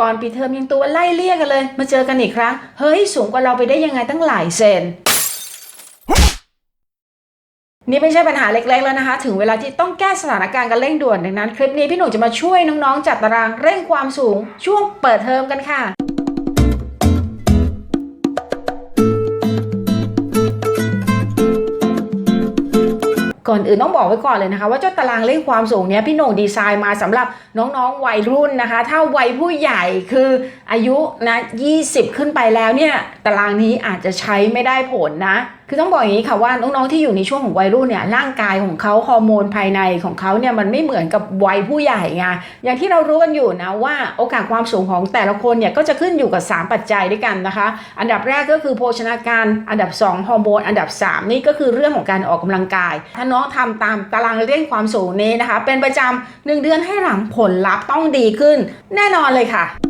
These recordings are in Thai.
ก่อนปิดเทอมยังตัวไล่เลี่ยกันเลย มาเจอกันอีกครั้ง เฮ้ย สูงกว่าเราไปได้ยังไงตั้งหลายเซน นี่ไม่ใช่ปัญหาเล็กๆแล้วนะคะ ถึงเวลาที่ต้องแก้สถานการณ์กันเร่งด่วนดังนั้น คลิปนี้พี่หนุ่มจะมาช่วยน้องๆจัดตารางเร่งความสูง ช่วงเปิดเทอมกันค่ะ ก่อนอื่นต้องบอกไว้ก่อนเลยนะคะ ว่าเจ้าตารางเร่งความสูงเนี้ยพี่โหน่งดีไซน์มาสำหรับน้องๆวัยรุ่นนะคะ ถ้าวัยผู้ใหญ่คืออายุนะ20 ขึ้นไปแล้วเนี่ยตารางนี้อาจจะใช้ไม่ได้ผลนะ คือต้องบอกอย่างนี้ค่ะว่าน้องๆที่อยู่ในช่วงของวัยรุ่นเนี่ยร่างกายของเขาฮอร์โมนภายในของเขาเนี่ยมันไม่เหมือนกับวัยผู้ใหญ่ไงอย่างที่เรารู้กันอยู่นะว่าโอกาสความสูงของแต่ละคนเนี่ยก็จะขึ้นอยู่กับ 3 ปัจจัยด้วยกันนะคะ อันดับแรกก็คือโภชนาการ อันดับ 2 ฮอร์โมน อันดับ 3 นี่ก็คือเรื่องของการออกกำลังกาย ถ้าน้องทำตามตารางเร่งความสูงนี้นะคะ เป็นประจำหนึ่งเดือนให้หลังผลลัพธ์ต้องดีขึ้น แน่นอนเลยค่ะ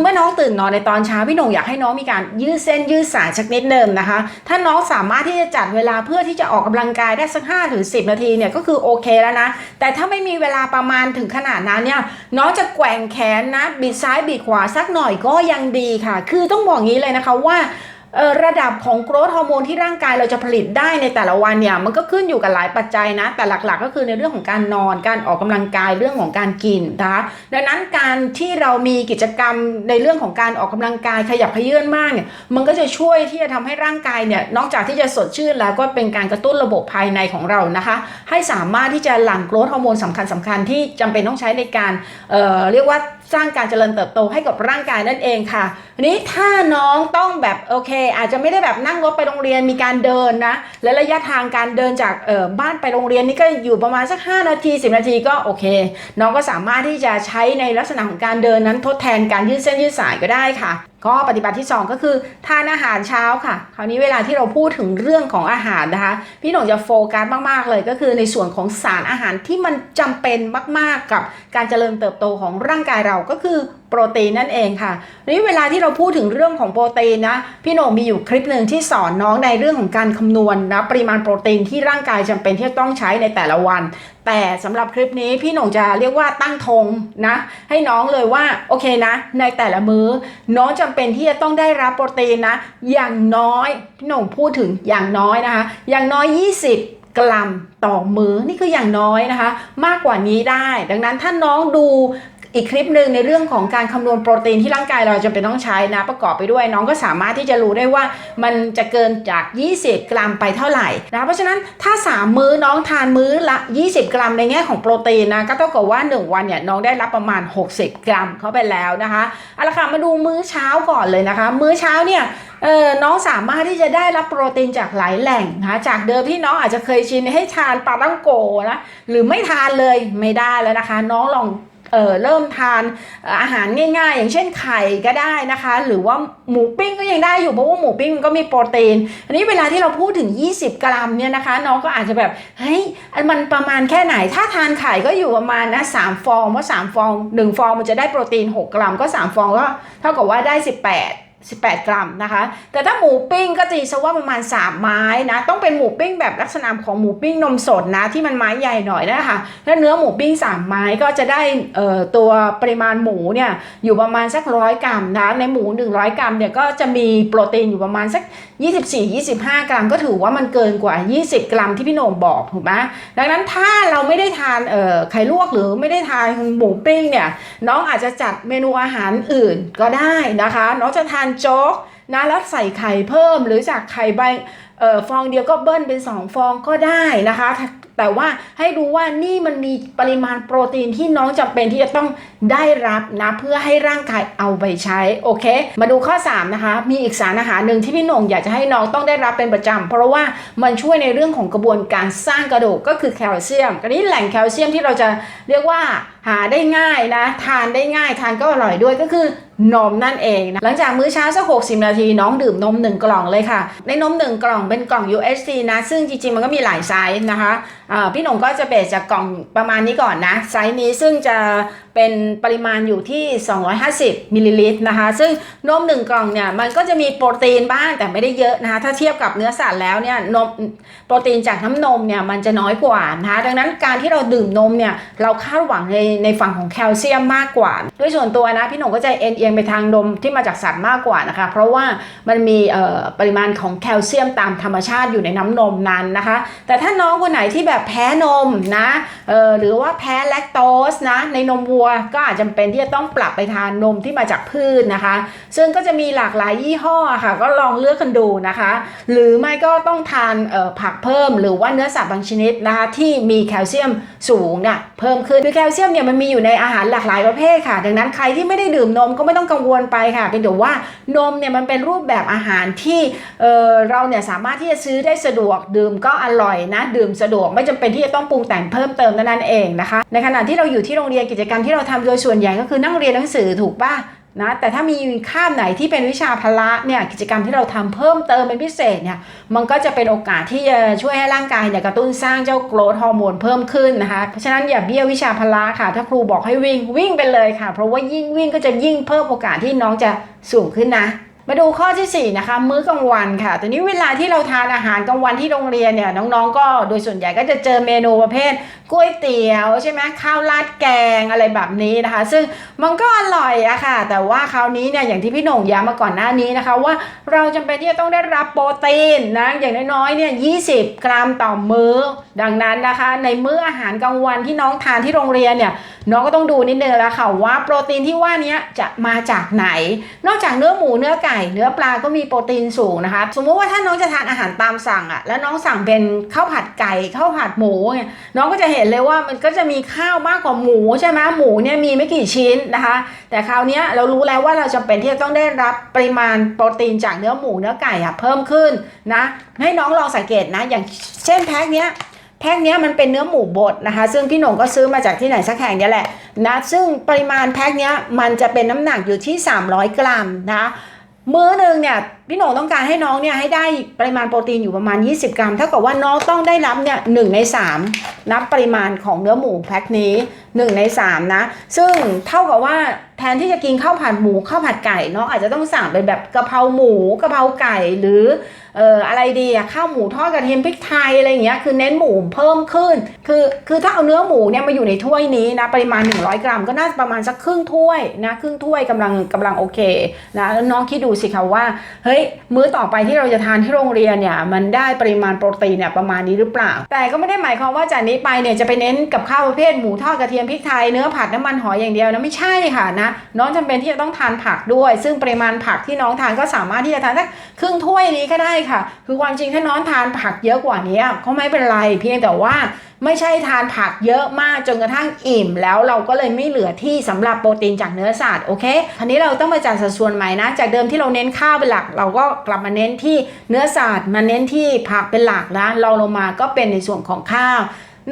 เมื่อน้องตื่นนอนในตอนเช้าพี่หนุ่งอยากให้น้องมีการยืดเส้นยืดสายสักนิดหนึ่งนะคะ ถ้าน้องสามารถที่จะจัดเวลาเพื่อที่จะออกกำลังกายได้สัก5ถึง10 นาทีเนี่ยก็คือโอเคแล้วนะ แต่ถ้าไม่มีเวลาประมาณถึงขนาดนั้นเนี่ยน้องจะแกว่งแขนนะบิดซ้ายบิดขวาสักหน่อยก็ยังดีค่ะ คือต้องบอกงี้เลยนะคะว่า ระดับของโกรทฮอร์โมนที่ร่างกายเราจะผลิตได้ในแต่ละวันเนี่ยมันก็ขึ้นอยู่กับหลายปัจจัยนะ แต่หลักๆ ก็คือในเรื่องของการนอนการออกกำลังกายเรื่องของการกินนะคะดังนั้นการที่เรามีกิจกรรมในเรื่องของการออกกำลังกายขยับเขยื้อนมากเนี่ยมันก็จะช่วยที่จะทำให้ร่างกายเนี่ยนอกจากที่จะสดชื่นแล้วก็เป็นการกระตุ้นระบบภายในของเรานะคะ ให้สามารถที่จะหลั่งโกรทฮอร์โมนสำคัญสคัญๆที่จำเป็นต้องใช้ในการเเรียกว่า สร้างการเจริญเติบโตให้กับร่างกายนั่นเองค่ะทีนี้ถ้าน้องต้องแบบโอเค อาจจะไม่ได้แบบนั่งรถไปโรงเรียนมีการเดินนะและระยะทางการเดินจากเอ่อบ้านไปโรงเรียนนี่ก็อยู่ประมาณสัก 5 นาที 10 นาทีก็โอเค น้องก็สามารถที่จะใช้ในลักษณะของการเดินนั้นทดแทนการยืดเส้นยืดสายก็ได้ค่ะก็ปฏิบัติที่ 2 ก็คือทานอาหารเช้าค่ะ คราวนี้เวลาที่เราพูดถึงเรื่องของอาหารนะคะ พี่หนุ่มจะโฟกัสมากๆเลยก็คือในส่วนของสารอาหารที่มันจำเป็นมาก ๆ กับการเจริญเติบโตของร่างกายเราก็คือ โปรตีนนั่นเองค่ะนี้เวลาที่เราพูดถึงเรื่องของโปรตีนนะ พี่โหน่งมีอยู่คลิปหนึ่งที่สอนน้องในเรื่องของการคำนวณนะปริมาณโปรตีนที่ร่างกายจำเป็นที่จะต้องใช้ในแต่ละวัน แต่สำหรับคลิปนี้พี่หน่งจะเรียกว่าตั้งธงนะ ให้น้องเลยว่าโอเคนะ ในแต่ละมื้อ น้องจำเป็นที่จะต้องได้รับโปรตีนนะ อย่างน้อยพี่หน่งพูดถึงอย่างน้อยนะคะ อย่างน้อย 20กรัมต่อมื้อนี่คืออย่างน้อยนะคะ มากกว่านี้ได้ ดังนั้นถ้าน้องดู อีกคลิปหนึ่งในเรื่องของการคำนวณโปรตีนที่ร่างกายเราจำเป็นต้องใช้นะประกอบไปด้วย น้องก็สามารถที่จะรู้ได้ว่ามันจะเกินจาก 20 กรัมไปเท่าไหร่นะเพราะฉะนั้นถ้า 3 มื้อน้องทานมื้อละ 20 กรัมในแง่ของโปรตีนนะก็เท่ากับว่า 1 วันเนี่ยน้องได้รับประมาณ 60 กรัมเข้าไปแล้วนะคะเอาละค่ะมาดูมื้อเช้าก่อนเลยนะคะ มื้อเช้าเนี่ยเออน้องสามารถที่จะได้รับโปรตีนจากหลายแหล่งนะคะจากเดิมที่น้องอาจจะเคยชินให้ทานปลาตั้งโกนะหรือไม่ทานเลยไม่ได้แล้วนะคะ น้องลอง เออเริ่มทานอาหารง่ายๆ อย่างเช่นไข่ก็ได้นะคะ หรือว่าหมูปิ้งก็ยังได้อยู่เพราะว่าหมูปิ้งมันก็มีโปรตีน อันนี้เวลาที่เราพูดถึง 20 กรัมเนี่ยนะคะ น้องก็อาจจะแบบเฮ้ยมันประมาณแค่ไหน ถ้าทานไข่ก็อยู่ประมาณนะสามฟองเพราะสามฟองหนึ่งฟองมันจะได้โปรตีน 6 กรัมก็สามฟองก็เท่ากับว่าได้ 18 18 กรัมนะคะ แต่ถ้าหมูปิ้งก็ตีซะว่าประมาณ 3 ไม้นะ ต้องเป็นหมูปิ้งแบบลักษณะของหมูปิ้งนมสดนะ ที่มันไม้ใหญ่หน่อยนะคะถ้าเนื้อหมูปิ้ง 3 ไม้ก็จะได้ตัวปริมาณหมูเนี่ยอยู่ประมาณสักร้อยกรัมนะ ในหมู 100 กรัมเนี่ยก็จะมีโปรตีนอยู่ประมาณสัก 24-25 กรัมก็ถือว่ามันเกินกว่า 20 กรัมที่พี่โหน่งบอกถูกไหมดังนั้นถ้าเราไม่ได้ทานเอ่อไข่ลวกหรือไม่ได้ทานหมูปิ้งเนี่ยน้องอาจจะจัดเมนูอาหารอื่นก็ได้นะคะ น้องจะทานโจ๊กนะแล้วใส่ไข่เพิ่มหรือจากไข่ใบเอ่อฟองเดียวก็เบิ้ลเป็น 2 ฟองก็ได้นะคะ แต่ว่าให้ดูว่านี่มันมีปริมาณโปรตีนที่น้องจำเป็นที่จะต้องได้รับนะเพื่อให้ร่างกายเอาไปใช้โอเค มาดูข้อ 3 นะคะ มีอีกสารอาหารหนึ่งที่พี่หน่งอยากจะให้น้องต้องได้รับเป็นประจำเพราะว่ามันช่วยในเรื่องของกระบวนการสร้างกระดูกก็คือแคลเซียมกรนี้แหล่งแคลเซียมที่เราจะเรียกว่าหาได้ง่ายนะ ทานได้ง่ายทานก็อร่อยด้วยก็คือนมนั่นเองนะหลังจากมื้อเช้าสัก 60 นาทีน้องดื่มนม 1 กล่องเลยค่ะ ในนม 1 กล่องเป็นกล่อง UHC นะ ซึ่งจริงๆ มันก็มีหลายไซส์นะคะพี่หนงก็จะเบสจากกล่องประมาณนี้ก่อนนะ ไซส์นี้ซึ่งจะเป็นปริมาณอยู่ที่ 250มิลลิลิตรนะคะ ซึ่งนมหนึ่งกล่องเนี่ยมันก็จะมีโปรตีนบ้างแต่ไม่ได้เยอะนะคะ ถ้าเทียบกับเนื้อสัตว์แล้วเนี่ยนมโปรตีนจากน้ำนมเนี่ยมันจะน้อยกว่านะคะดังนั้นการที่เราดื่มนมเนี่ยเราคาดหวังในในฝั่งของแคลเซียมมากกว่า ด้วยส่วนตัวนะพี่หนงก็จะเอ็นเอียงไปทางนมที่มาจากสัตว์มากกว่านะคะ เพราะว่ามันมีเอ่อปริมาณของแคลเซียมตามธรรมชาติอยู่ในน้ำนมนั้นนะคะ แต่ถ้าน้องคนไหนที่แบบแพ้นมนะเออหรือว่าแพ้แลคโตสนะในนมวัวก็อาจจะเป็นที่จะต้องปรับไปทานนมที่มาจากพืชนะคะ ซึ่งก็จะมีหลากหลายยี่ห้อค่ะ ก็ลองเลือกกันดูนะคะ หรือไม่ก็ต้องทานเอ่อผักเพิ่ม หรือว่าเนื้อสัตว์บางชนิดนะคะที่มีแคลเซียมสูงเนี่ยเพิ่มขึ้นคือแคลเซียมเนี่ยมันมีอยู่ในอาหารหลากหลายประเภทค่ะ ดังนั้นใครที่ไม่ได้ดื่มนมก็ไม่ต้องกังวลไปค่ะเป็นแต่ว่านมเนี่ยมันเป็นรูปแบบอาหารที่เออเราเนี่ยสามารถที่จะซื้อได้สะดวกดื่มก็อร่อยนะดื่มสะดวกไม่จำเป็นที่จะต้องปรุงแต่งเพิ่มเติมนั้นเองนะคะ ในขณะที่เราอยู่ที่โรงเรียนกิจกรรมที่เราทำโดยส่วนใหญ่ก็คือนั่งเรียนหนังสือถูกป่ะนะแต่ถ้ามีคาบไหนที่เป็นวิชาพละเนี่ยกิจกรรมที่เราทำเพิ่มเติมเป็นพิเศษเนี่ยมันก็จะเป็นโอกาสที่จะช่วยให้ร่างกายเนี่ยกระตุ้นสร้างเจ้าโกรทฮอร์โมนเพิ่มขึ้นนะคะเพราะฉะนั้นอย่าเบี้ยววิชาพละค่ะ ถ้าครูบอกให้วิ่งวิ่งไปเลยค่ะ เพราะว่ายิ่งวิ่งก็จะยิ่งเพิ่มโอกาสที่น้องจะสูงขึ้นนะ มาดูข้อที่ 4 นะคะ มื้อกลางวันค่ะตอนนี้เวลาที่เราทานอาหารกลางวันที่โรงเรียนเนี่ยน้องๆ ก็โดยส่วนใหญ่ก็จะเจอเมนูประเภทก๋วยเตี๋ยวใช่ไหมข้าวราดแกงอะไรแบบนี้นะคะ ซึ่งมันก็อร่อยอะค่ะ แต่ว่าคราวนี้เนี่ยอย่างที่พี่หน่งย้ำมาก่อนหน้านี้นะคะ ว่าเราจำเป็นที่จะต้องได้รับโปรตีนนะอย่างน้อยๆเนี่ย20กรัมต่อมื้อ ดังนั้นนะคะ ในมื้ออาหารกลางวันที่น้องทานที่โรงเรียนเนี่ยน้องก็ต้องดูนิดนึงแล้วค่ะว่าโปรตีนที่ว่านี้จะมาจากไหน นอกจากเนื้อหมูเนื้อไก่เนื้อปลาก็มีโปรตีนสูงนะคะสมมติว่าถ้าน้องจะทานอาหารตามสั่งอะแล้วน้องสั่งเป็นข้าวผัดไก่ข้าวผัดหมูเนี่ยน้องก็จะเห็นเลยว่ามันก็จะมีข้าวมากกว่าหมูใช่ไหมหมูเนี่ยมีไม่กี่ชิ้นนะคะ แต่คราวนี้เรารู้แล้วว่าเราจำเป็นที่จะต้องได้รับปริมาณโปรตีนจากเนื้อหมูเนื้อไก่อะเพิ่มขึ้นนะให้น้องลองสังเกตนะ อย่างเช่นแพ็คเนี้ยแพ็คเนี้ยมันเป็นเนื้อหมูบดนะคะ ซึ่งพี่หนงก็ซื้อมาจากที่ไหนสักแห่งนี้แหละนะซึ่งปริมาณแพ็คเนี้ยมันจะเป็นน้ำหนักอยู่ที่ 300 กรัมนะ มื้อหนึ่งเนี่ยพี่หน่งต้องการให้น้องเนี่ยให้ได้ปริมาณโปรตีนอยู่ประมาณ 20 กรัมเท่ากับว่าน้องต้องได้รับเนี่ยหใน 3 นับปริมาณของเนื้อหมูแพ็คนี้ 1 ใน 3 นะ ซึ่งเท่ากับว่า แทนที่จะกินข้าวผัดหมูข้าวผัดไก่น้องอาจจะต้องสั่งเป็นแบบกะเพราหมูกะเพราไก่หรือเอ่ออะไรดีอะข้าวหมูทอดกระเทียมพริกไทยอะไรอย่างเงี้ยคือเน้นหมูเพิ่มขึ้น คือคือถ้าเอาเนื้อหมูเนี่ยมาอยู่ในถ้วยนี้นะปริมาณ 100 กรัม ก็น่าจะประมาณสักครึ่งถ้วยนะครึ่งถ้วยกำลังกำลังโอเคนะน้องคิดดูสิคะว่าเฮ้ยมื้อต่อไปที่เราจะทานที่โรงเรียนเนี่ยมันได้ปริมาณโปรตีนเนี่ยประมาณนี้หรือเปล่า แต่ก็ไม่ได้หมายความว่าจากนี้ไปเนี่ยจะไปเน้นกับข้าวประเภทหมูทอดกระเทียมพริกไทยเนื้อผัดน้ำมันหอยอย่างเดียวนะไม่ใช่ค่ะนะน้องจำเป็นที่จะต้องทานผักด้วย ซึ่งปริมาณผักที่น้องทานก็สามารถที่จะทานสักครึ่งถ้วยนี้ก็ได้ค่ะ คือความจริงถ้าน้องทานผักเยอะกว่านี้ก็ไม่เป็นไรเพียงแต่ว่าไม่ใช่ทานผักเยอะมากจนกระทั่งอิ่ม แล้วเราก็เลยไม่เหลือที่สำหรับโปรตีนจากเนื้อสัตว์โอเคทีนี้เราต้องมาจัดสัดส่วนใหม่นะ จากเดิมที่เราเน้นข้าวเป็นหลัก เราก็กลับมาเน้นที่เนื้อสัตว์มาเน้นที่ผักเป็นหลักนะเราลงมาก็เป็นในส่วนของข้าว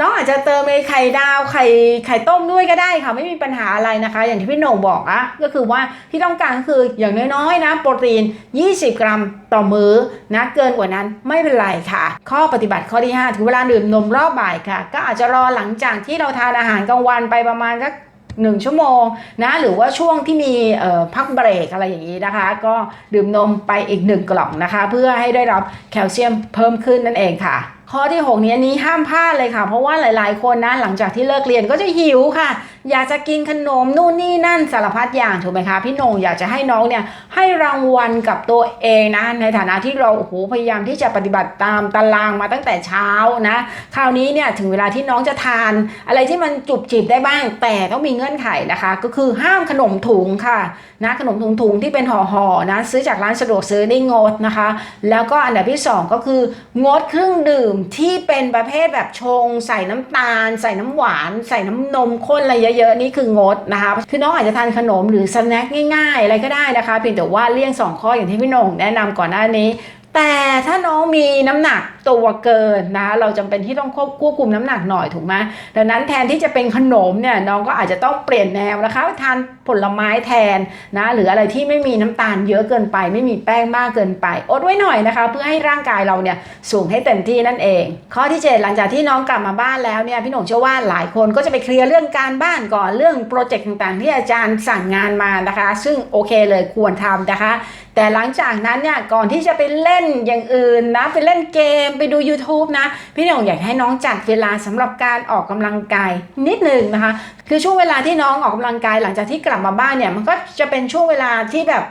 น้องอาจจะเติมในไข่ดาวไข่ไข่ต้มด้วยก็ได้ค่ะ ไม่มีปัญหาอะไรนะคะ อย่างที่พี่โหน่งบอกอะก็คือว่าที่ต้องการก็คืออย่างน้อยๆนะโปรตีน 20 กรัมต่อมื้อนะเกินกว่านั้นไม่เป็นไรค่ะ ข้อปฏิบัติข้อที่ 5 ถึงเวลาดื่มนมรอบบ่ายค่ะ ก็อาจจะรอหลังจากที่เราทานอาหารกลางวันไปประมาณสักหนึ่งชั่วโมงนะหรือว่าช่วงที่มีพักเบรกอะไรอย่างนี้นะคะ ก็ดื่มนมไปอีกหนึ่งกล่องนะคะ เพื่อให้ได้รับแคลเซียมเพิ่มขึ้นนั่นเองค่ะ ข้อที่ 6 นี้อันนี้ห้ามพลาดเลยค่ะ เพราะว่าหลาย ๆ คนนะหลังจากที่เลิกเรียนก็จะหิวค่ะ อยากจะกินขนมนู่นนี่นั่นสารพัดอย่างถูกไหมคะพี่นงอยากจะให้น้องเนี่ยให้รางวัลกับตัวเองนะในฐานะที่เราโอ้โหพยายามที่จะปฏิบัติตามตารางมาตั้งแต่เช้านะคราวนี้เนี่ยถึงเวลาที่น้องจะทาน อะไรที่มันจุบจิบได้บ้าง แต่ต้องมีเงื่อนไขนะคะ ก็คือห้ามขนมถุงค่ะนะขนมถุงถุงที่เป็นห่อๆนะซื้อจากร้านสะดวกซื้อได้งดนะคะ แล้วก็อันดับที่สองก็คืองดเครื่องดื่มที่เป็นประเภทแบบชง ใส่น้ำตาล ใส่น้ำหวาน ใส่น้ำนมข้นอะไรเยอะๆนี่คืองดนะคะคือน้องอาจจะทานขนมหรือสแน็คง่ายๆ อะไรก็ได้นะคะเพียงแต่ว่าเลี่ยงสองข้ออย่างที่พี่นงแนะนำก่อนหน้านี้ แต่ถ้าน้องมีน้ำหนักตัวเกินนะ เราจำเป็นที่ต้องควบควบคุมน้ำหนักหน่อยถูกไหมดังนั้นแทนที่จะเป็นขนมเนี่ยน้องก็อาจจะต้องเปลี่ยนแนวนะคะทานผลไม้แทนนะหรืออะไรที่ไม่มีน้ำตาลเยอะเกินไป ไม่มีแป้งมากเกินไป อดไว้หน่อยนะคะ เพื่อให้ร่างกายเราเนี่ยสูงให้เต็มที่นั่นเอง ข้อที่ 7 หลังจากที่น้องกลับมาบ้านแล้วเนี่ยพี่หนุ่มเชื่อว่าหลายคนก็จะไปเคลียร์เรื่องการบ้านก่อนเรื่องโปรเจกต์ต่างๆ ที่อาจารย์สั่งงานมานะคะ ซึ่งโอเคเลยควรทำนะคะ แต่หลังจากนั้นเนี่ยก่อนที่จะไปเล่นอย่างอื่นนะไปเล่นเกมไปดู YouTube นะ พี่หน่งอยากให้น้องจัดเวลาสำหรับการออกกำลังกายนิดหนึ่งนะคะ คือช่วงเวลาที่น้องออกกำลังกายหลังจากที่กลับมาบ้านเนี่ยมันก็จะเป็นช่วงเวลาที่แบบ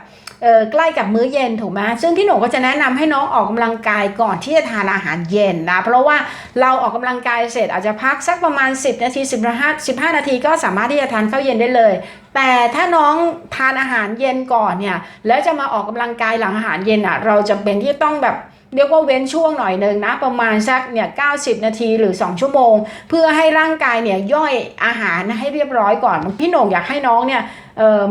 ใกล้กับมื้อเย็นถูกไหมซึ่งพี่หนุ่มก็จะแนะนำให้น้องออกกำลังกายก่อนที่จะทานอาหารเย็นนะ เพราะว่าเราออกกำลังกายเสร็จอาจจะพักสักประมาณ 10 นาที 15 15 นาทีก็สามารถที่จะทานข้าวเย็นได้เลย แต่ถ้าน้องทานอาหารเย็นก่อนเนี่ย แล้วจะมาออกกำลังกายหลังอาหารเย็นอะ เราจะเป็นที่ต้องแบบเรียกว่าเว้นช่วงหน่อยหนึ่งนะ ประมาณสักเนี่ย90นาทีหรือ 2 ชั่วโมง เพื่อให้ร่างกายเนี่ยย่อยอาหารให้เรียบร้อยก่อนพี่หน่งอยากให้น้องเนี่ย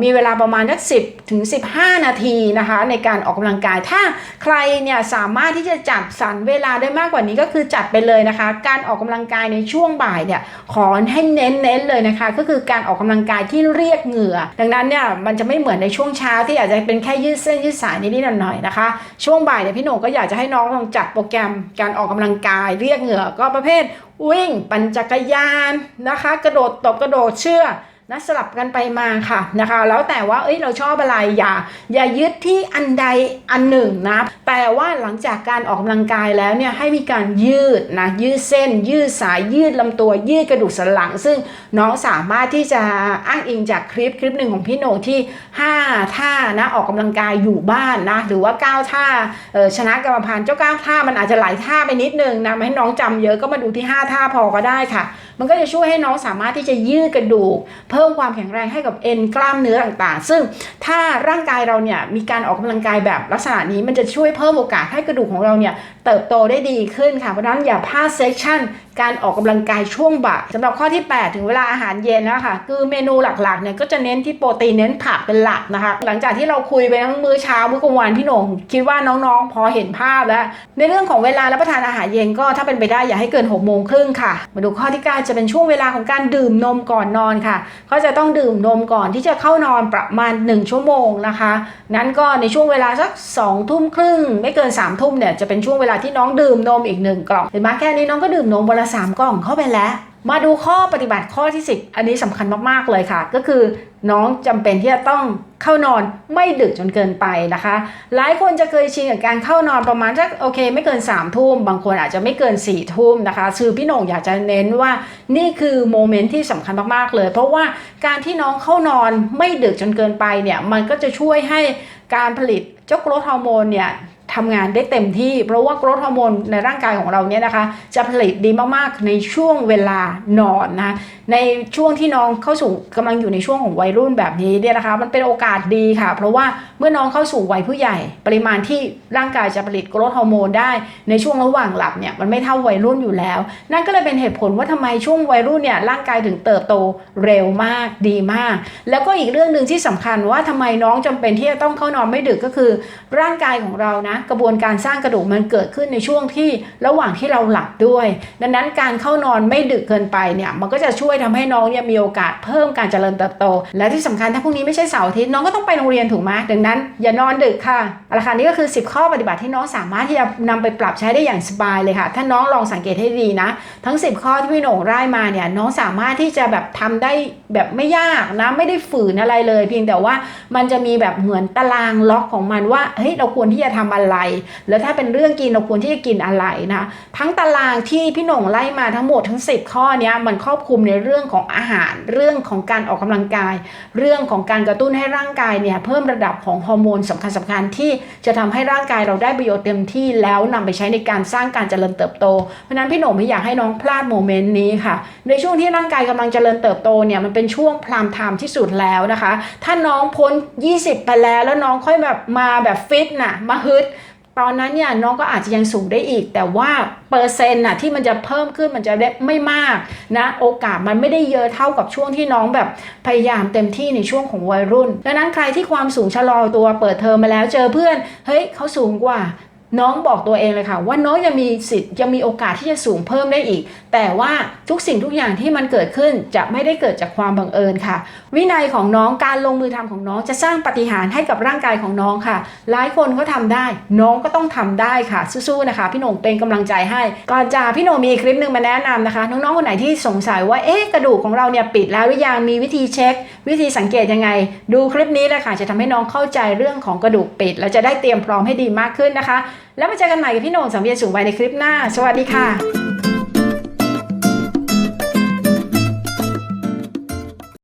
มีเวลาประมาณสัก10ถึง 15 นาทีนะคะในการออกกำลังกาย ถ้าใครเนี่ยสามารถที่จะจัดสรรเวลาได้มากกว่านี้ก็คือจัดไปเลยนะคะ การออกกำลังกายในช่วงบ่ายเนี่ยขอให้เน้นๆเลยนะคะ ก็คือการออกกำลังกายที่เรียกเหงื่อ ดังนั้นเนี่ยมันจะไม่เหมือนในช่วงเช้าที่อาจจะเป็นแค่ยืดเส้นยืดสายนิดๆหน่อยๆนะคะ ช่วงบ่ายเนี่ยพี่โหน่งก็อยากจะให้น้องลองจัดโปรแกรมการออกกำลังกายเรียกเหงื่อก็ประเภทวิ่ง ปั่นจักรยานนะคะ กระโดดตบกระโดดเชือก นะสลับกันไปมาค่ะนะคะ แล้วแต่ว่าเอ้ยเราชอบอะไรอย่าอย่ายึดที่อันใดอันหนึ่งนะแต่ว่าหลังจากการออกกำลังกายแล้วเนี่ยให้มีการยืดนะยืดเส้น ยืดสายยืดลำตัว ยืดกระดูกสันหลัง ซึ่งน้องสามารถที่จะอ้างอิงจากคลิปคลิปหนึ่งของพี่โหนงที่ 5 ท่านะออกกำลังกายอยู่บ้านนะหรือว่า 9 ท่าชนะกรรมพันธ์เจ้า9ท่ามันอาจจะหลายท่าไปนิดนึงนะม่ให้น้องจำเยอะก็มาดูที่ 5 ท่าพอก็ได้ค่ะมันก็จะช่วยให้น้องสามารถที่จะยืดกระดูก เพิ่มความแข็งแรงให้กับเอ็นกล้ามเนื้อต่างๆ ซึ่งถ้าร่างกายเราเนี่ยมีการออกกำลังกายแบบลักษณะนี้มันจะช่วยเพิ่มโอกาสให้กระดูกของเราเนี่ย เติบโตได้ดีขึ้นค่ะ เพราะนั้นอย่าพลาดเซสชั่นการออกกำลังกายช่วงบ่ายสำหรับข้อที่ 8 ถึงเวลาอาหารเย็นนะคะคือเมนูหลักๆเนี่ยก็จะเน้นที่โปรตีนเน้นผักเป็นหลักนะคะ หลังจากที่เราคุยไปทั้งมื้อเช้ามื้อกลางวันพี่หนงคิดว่าน้องๆ พอเห็นภาพแล้ว ในเรื่องของเวลารับประทานอาหารเย็นก็ถ้าเป็นไปได้อย่าให้เกิน6กโมงครึ่งค่ะ มาดูข้อที่ 9 จะเป็นช่วงเวลาของการดื่มนมก่อนนอนค่ะก็จะต้องดื่มนมก่อนที่จะเข้านอนประมาณ 1 ชั่วโมงนะคะ นั้นก็ในช่วงเวลาสัก2ทุ่มครึ่งไม่เกิน3ามทุ่มเนี่ยจะเป็นช่วงเวลาที่น้องดื่มนมอีกหนึ่งกล่องเห็นไหมแค่นี้น้องก็ดื่มนมวันละสามกล่องเข้าไปแล้ว มาดูข้อปฏิบัติข้อที่ 10 อันนี้สำคัญมากๆเลยค่ะ ก็คือน้องจำเป็นที่จะต้องเข้านอนไม่ดึกจนเกินไปนะคะ หลายคนจะเคยชินกับการเข้านอนประมาณสักโอเค ไม่เกิน3ามทุ่มบางคนอาจจะไม่เกิน4ี่ทุ่มนะคะคือพี่หน่งอยากจะเน้นว่านี่คือโมเมนต์ที่สำคัญมากๆเลย เพราะว่าการที่น้องเข้านอนไม่ดึกจนเกินไปเนี่ยมันก็จะช่วยให้การผลิตเจ้ากรทฮอร์โมนเนี่ย ทำงานได้เต็มที่ เพราะว่ากรทฮอร์โมนในร่างกายของเราเนี่ยนะคะ จะผลิตดีมากๆในช่วงเวลานอนนะในช่วงที่น้องเข้าสู่กำลังอยู่ในช่วงของวัยรุ่นแบบนี้เนี่ยนะคะ มันเป็นโอกาสดีค่ะ เพราะว่าเมื่อน้องเข้าสู่วัยผู้ใหญ่ ปริมาณที่ร่างกายจะผลิตกรทฮอร์โมนได้ในช่วงระหว่างหลับเนี่ยมันไม่เท่าวัยรุ่นอยู่แล้ว นั่นก็เลยเป็นเหตุผลว่าทำไมช่วงวัยรุ่นเนี่ยร่างกายถึงเติบโตเร็วมากดีมาก แล้วก็อีกเรื่องหนึ่งที่สำคัญว่าทำไมน้องจำเป็นที่จะต้องเข้านอนไม่ดึกก็คือ ร่างกายของเรานะกระบวนการสร้างกระดูกมันเกิดขึ้นในช่วงที่ระหว่างที่เราหลับด้วย ดังนั้นการเข้านอนไม่ดึกเกินไปเนี่ยมันก็จะช่วยทำให้น้องเนี่ยมีโอกาสเพิ่มการเจริญเติบโต และที่สำคัญถ้าพรุ่งนี้ไม่ใช่เสาร์อาทิตย์น้องก็ต้องไปโรงเรียนถูกไหมดังนั้น อย่านอนดึกค่ะเอาค่ะนี่ก็คือ 10 ข้อปฏิบัติที่น้องสามารถที่จะนำไปปรับใช้ได้อย่างสบายเลยค่ะ ถ้าน้องลองสังเกตให้ดีนะ ทั้ง 10 ข้อที่พี่โหน่งไล่มาเนี่ยน้องสามารถที่จะแบบทำได้แบบไม่ยากนะไม่ได้ฝืนอะไรเลย เพียงแต่ว่ามันจะมีแบบเหมือนตารางล็อกของมันว่าเฮ้ยเราควรที่จะทำอะไรแล้วถ้าเป็นเรื่องกินเราควรที่จะกินอะไรนะทั้งตารางที่พี่หน่งไล่มาทั้งหมดทั้ง 10 ข้อนี้มันครอบคลุมในเรื่องของอาหาร เรื่องของการออกกำลังกาย เรื่องของการกระตุ้นให้ร่างกายเนี่ยเพิ่มระดับของฮอร์โมนสำคัญสคัญที่จะทำให้ร่างกายเราได้ประโยชน์เต็มที่แล้วนำไปใช้ในการสร้างการเจริญเติบโต เพราะนั้นพี่หน่งไม่อยากให้น้องพลาดโมเมนต์นี้ค่ะ ในช่วงที่ร่างกายกำลังเจริญเติบโตเนี่ยมันเป็นช่วงพรามไทม์ที่สุดแล้วนะคะ ถ้าน้องพ้น 20 ไปแล้วแล้วน้องค่อยแบบมาแบบฟิตน่ะมาฮึด ตอนนั้นเนี่ยน้องก็อาจจะยังสูงได้อีก แต่ว่าเปอร์เซ็นต์น่ะที่มันจะเพิ่มขึ้นมันจะได้ไม่มากนะโอกาสมันไม่ได้เยอะเท่ากับช่วงที่น้องแบบพยายามเต็มที่ในช่วงของวัยรุ่น ดังนั้นใครที่ความสูงชะลอตัวเปิดเทอมมาแล้วเจอเพื่อนเฮ้ยเขาสูงกว่า น้องบอกตัวเองเลยค่ะ ว่าน้องยังมีสิทธิ์ยังมีโอกาสที่จะสูงเพิ่มได้อีก แต่ว่าทุกสิ่งทุกอย่างที่มันเกิดขึ้นจะไม่ได้เกิดจากความบังเอิญค่ะ วินัยของน้องการลงมือทำของน้องจะสร้างปฏิหารให้กับร่างกายของน้องค่ะ หลายคนก็ทำได้ น้องก็ต้องทำได้ค่ะสู้ๆนะคะ พี่หน่งเป็นกำลังใจให้ก่อนจากพี่หน่งมีคลิปหนึ่งมาแนะนำนะคะ น้องๆคนไหนที่สงสัยว่าเอ๊ะกระดูกของเราเนี่ยปิดแล้วหรือยังมีวิธีเช็ค วิธีสังเกตยังไง ดูคลิปนี้เลยค่ะ จะทำให้น้องเข้าใจเรื่องของกระดูกปิด แล้วจะได้เตรียมพร้อมให้ดีมากขึ้นนะคะแล้วมาเจอกันใหม่กับพี่โหน่งสังเวียนสูงวัยในคลิปหน้า สวัสดีค่ะ